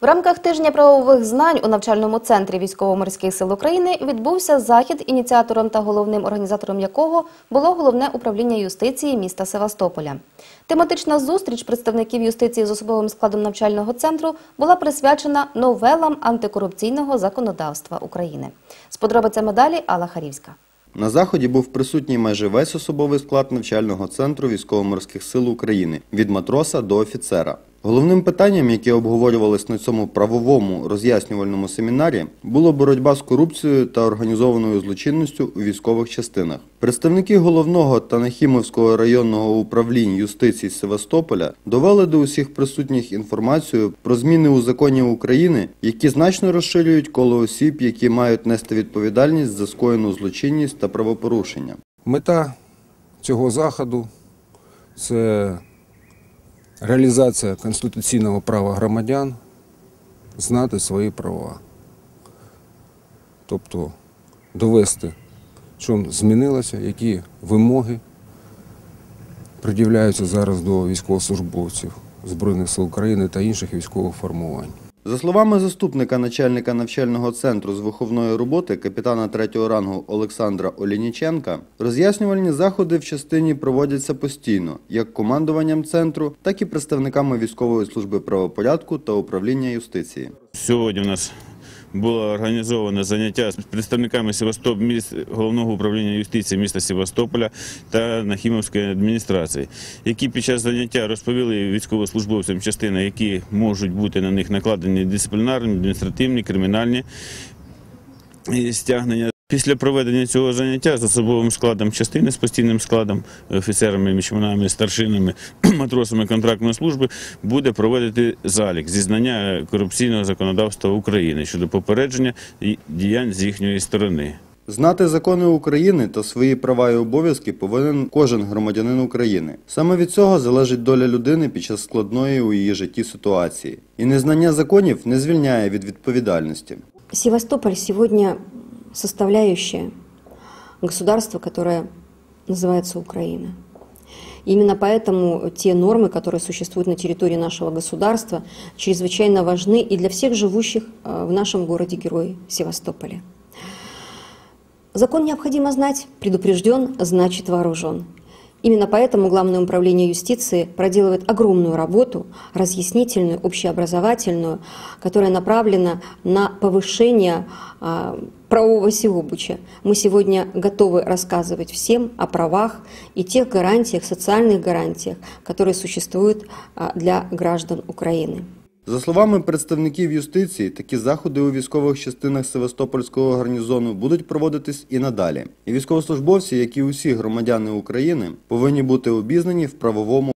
В рамках тижня правових знань у навчальному центрі військово-морських сил України відбувся захід, ініціатором та головним організатором якого було головне управління юстиції міста Севастополя. Тематична зустріч представників юстиції з особовим складом навчального центру була присвячена новелам антикорупційного законодавства України. З подробицями далі Алла Харівська. На заході був присутній майже весь особовий склад навчального центру військово-морських сил України від матроса до офіцера. Головним питанням, яке обговорювалось на цьому правовому роз'яснювальному семінарі, було боротьба з корупцією та організованою злочинністю у військових частинах. Представники головного та Нахімовського районного управлінь юстиції Севастополя довели до усіх присутніх інформацію про зміни у законі України, які значно розширюють коло осіб, які мають нести відповідальність за скоєну злочинність та правопорушення. Мета цього заходу це реалізація конституційного права громадян знати свої права. Тобто довести, що змінилося, які вимоги пред'являються зараз до військовослужбовців Збройних сил України та інших військових формувань. За словами заступника начальника навчального центру з виховної роботи капітана третього рангу Олександра Олініченка, роз'яснювальні заходи в частині проводяться постійно, як командуванням центру, так і представниками військової служби правопорядку та управління юстиції. Сьогодні у нас було організовано заняття з представниками Севастоп... міст... головного управління юстиції міста Севастополя та Нахімовської адміністрації, які під час заняття розповіли військовослужбовцям частини, які можуть бути на них накладені дисциплінарні, адміністративні, кримінальні стягнення. Після проведення цього заняття з особовим складом частини, з постійним складом, офіцерами, мічманами, старшинами, матросами контрактної служби буде проводити залік зізнання корупційного законодавства України щодо попередження і діянь з їхньої сторони. Знати закони України та свої права і обов'язки повинен кожен громадянин України. Саме від цього залежить доля людини під час складної у її житті ситуації. І незнання законів не звільняє від відповідальності. Севастополь сегодня составляющая государства, которое называется Украина. Именно поэтому те нормы, которые существуют на территории нашего государства, чрезвычайно важны и для всех живущих э, в нашем городе-герое Севастополе. Закон необходимо знать, предупрежден, значит вооружен. Именно поэтому Главное управление юстиции проделывает огромную работу, разъяснительную, общеобразовательную, которая направлена на повышение а, правового всеобуча. Мы сегодня готовы рассказывать всем о правах и тех гарантиях, социальных гарантиях, которые существуют а, для граждан Украины. За словами представників юстиції, такі заходи у військових частинах Севастопольського гарнізону будуть проводитись і надалі. І військовослужбовці, як і усі громадяни України, повинні бути обізнані в правовому